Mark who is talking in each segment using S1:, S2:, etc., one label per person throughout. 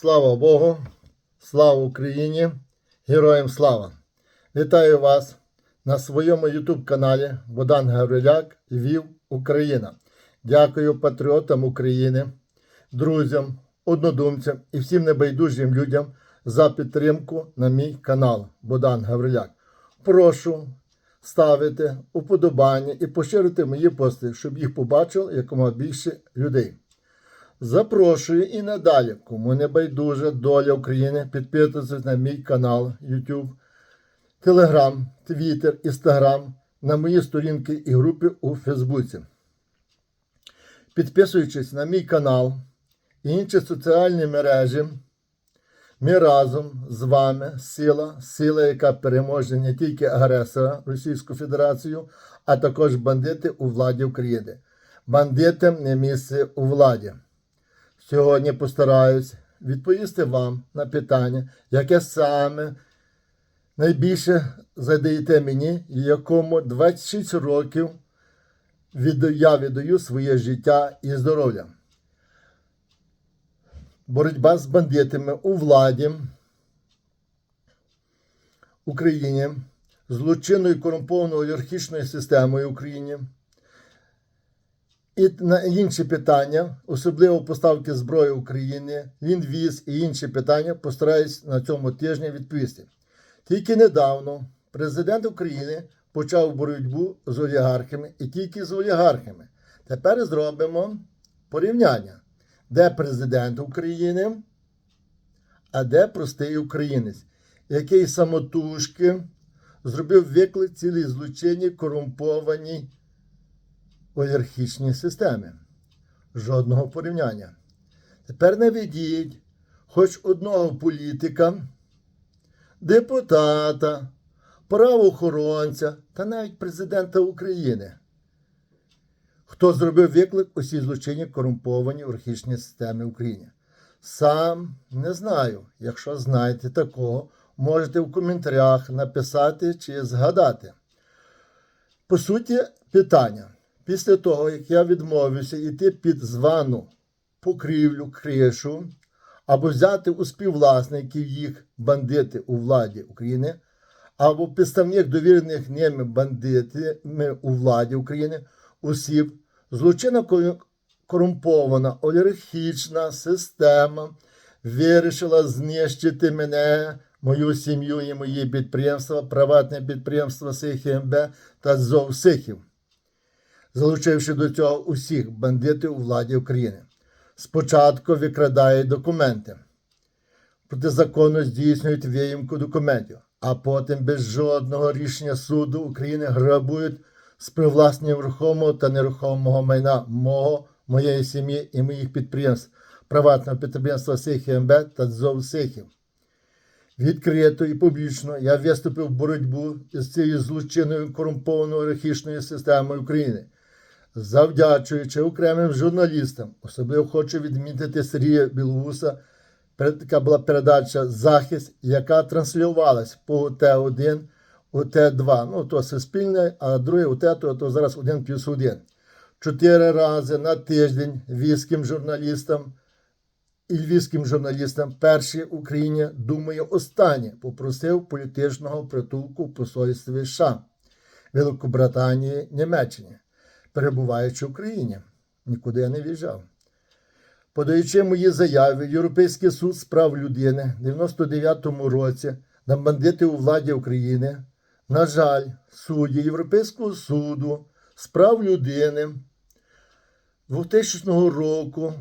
S1: Слава Богу, слава Україні, героям слава! Вітаю вас на своєму YouTube каналі Богдан Гавриляк, Львів, Україна. Дякую патріотам України, друзям, однодумцям і всім небайдужим людям за підтримку на мій канал Богдан Гавриляк. Прошу ставити уподобання і поширити мої пости, щоб їх побачило якомога більше людей. Запрошую і надалі, кому не байдуже доля України, підписуйтесь на мій канал YouTube, Telegram, Twitter, Instagram, на мої сторінки і групи у Фейсбуці. Підписуючись на мій канал і інші соціальні мережі, ми разом з вами сила, сила, яка переможе не тільки агресора Російську Федерацію, а також бандити у владі України. Бандитам не місце у владі. Сьогодні постараюсь відповісти вам на питання, яке саме найбільше задаєте мені, якому 26 років я віддаю своє життя і здоров'я. Боротьба з бандитами у владі Україні, злочинною корумпованою олігархічною системою в Україні. І на інші питання, особливо поставки зброї України, лінвіз і інші питання, постараюсь на цьому тижні відповісти. Тільки недавно президент України почав боротьбу з олігархами і тільки з олігархами. Тепер зробимо порівняння, де президент України, а де простий українець, який самотужки зробив виклик цілій злочинній корумпованій олігархічній системі. Жодного порівняння. Тепер наведіть хоч одного політика, депутата, правоохоронця та навіть президента України, хто зробив виклик усій злочинні корумпованій олігархічній системі в Україні. Сам не знаю. Якщо знаєте такого, можете в коментарях написати чи згадати. По суті, питання. Після того, як я відмовився йти під звану покрівлю, кришу, або взяти у співвласників їх бандити у владі України, або підставник довірених ними бандитами у владі України, осіб, злочинно корумпована олігархічна система вирішила знищити мене, мою сім'ю і мої підприємства, приватне підприємство СХМБ та ЗОВ Сихів залучивши до цього усіх бандитів у владі України. Спочатку викрадають документи, протизаконно здійснюють виїмку документів, а потім без жодного рішення суду України грабують з привласнення рухомого та нерухомого майна мого, моєї сім'ї і моїх підприємств, приватного підприємства СХМБ та ЗОВ Сихів. Відкрито і публічно я виступив в боротьбу із цією злочинною корумпованою олігархічною системою України, завдячуючи окремим журналістам. Особливо хочу відмітити Сергія Білоуса, яка була передача Захист, яка транслювалась по УТ-1, УТ-2. Ну, то суспільне, а друге УТ, то, то зараз 1 плюс 1. Чотири рази на тиждень війським журналістам і львівським журналістам перший в Україні думає останнє попросив політичного притулку посольстві США, Великобританії, Німеччині, перебуваючи в Україні. Нікуди я не в'їжджав. Подаючи мої заяви, Європейський суд з прав людини в 99-му році на бандити у владі України, на жаль, судді Європейського суду з прав людини 2000 року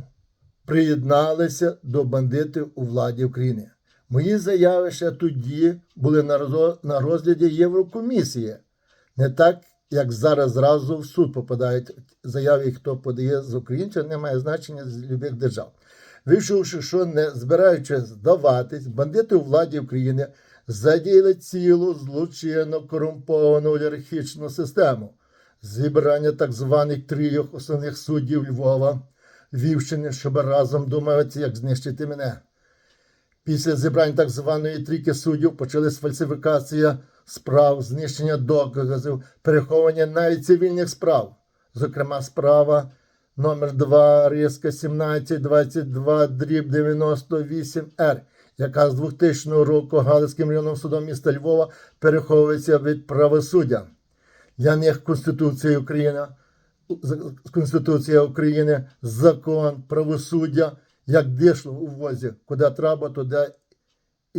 S1: приєдналися до бандитів у владі України. Мої заяви ще тоді були на розгляді Єврокомісії. Не так, як зараз зразу в суд попадають заяви, хто подає з українців, не має значення з любих держав. Вийшовши, що не збираючи здаватись, бандити у владі України задіяли цілу злочинно корумповану олігархічну систему. Зібрання так званих трійох основних суддів Львова, Львівщини, щоб разом домовитися, як знищити мене. Після зібрань так званої трійки суддів почалась фальсифікація справ, знищення доказів, переховування навіть цивільних справ, зокрема справа номер 2 Риска 1722 дріб 98 Р, яка з 2000 року Галицьким районним судом міста Львова переховується від правосуддя. Для них Конституція України, Конституція України, закон, правосуддя, як дишло у возі, куди треба, туди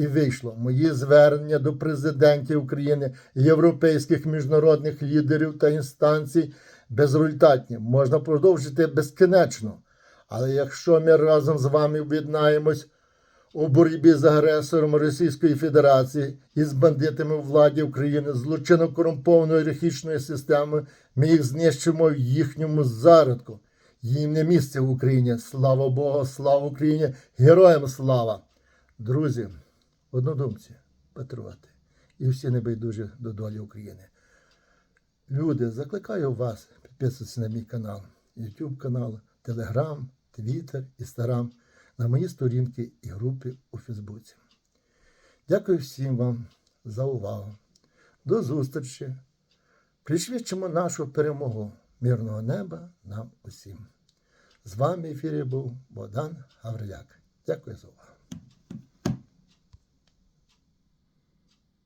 S1: і вийшло. Мої звернення до президентів України, європейських міжнародних лідерів та інстанцій безрезультатні. Можна продовжити безкінечно. Але якщо ми разом з вами об'єднаємось у боротьбі з агресором Російської Федерації і з бандитами владі України, злочинно корумпованою олігархічною системою, ми їх знищимо в їхньому зародку. Їм не місце в Україні. Слава Богу, слава Україні! Героям слава! Друзі, однодумці, патріоти і всі небайдужі до долі України. Люди, закликаю вас підписуватися на мій канал, YouTube канал, Telegram, Twitter, Instagram, на мої сторінки і групи у Фейсбуці. Дякую всім вам за увагу. До зустрічі. Пришвидшимо нашу перемогу мирного неба нам усім. З вами в ефірі був Богдан Гавриляк. Дякую за увагу.